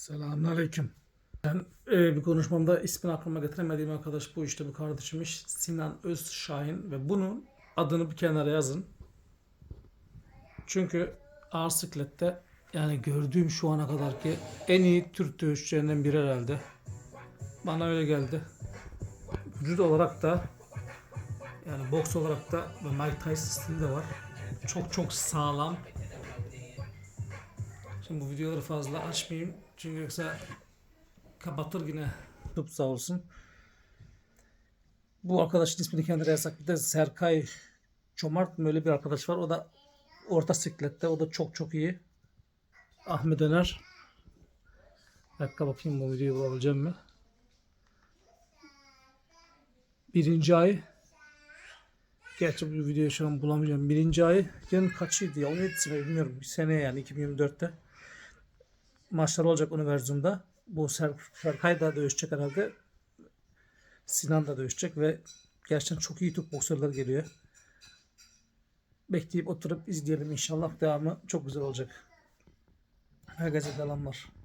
Selamünaleyküm. Ben e, bir konuşmamda ismini aklıma getiremediğim arkadaş bu işte bu kardeşimiz Sinan Özşahin ve bunun adını bir kenara yazın. Çünkü ağır siklette yani gördüğüm şu ana kadar ki en iyi Türk dövüşçülerinden biri herhalde. Bana öyle geldi. Vücut olarak da yani boks olarak da ve Mike Tyson stili de var. Çok çok sağlam. Şimdi bu videoları fazla açmayayım. Çünkü yoksa kapatır yine. Çok sağ olsun. Bu arkadaşın ismini kendine yasak. Bir de Serkay Çomart mı öyle bir arkadaş var. O da orta siklette. O da çok çok iyi. Ahmet Öner. Bir dakika bakayım bu videoyu bulabileceğim mi? Birinci ay. Gerçi bu videoyu şu an bulamayacağım. Birinci ay. Yani kaçıydı ya? 17'si mi bilmiyorum. Bir sene yani 2024'te. Maçlar olacak univerzumda. Bu Ser Serkay da dövüşecek herhalde. Sinan da dövüşecek ve gerçekten çok iyi Türk boksörler geliyor. Bekleyip oturup izleyelim inşallah. Devamı çok güzel olacak. Herkese selamlar.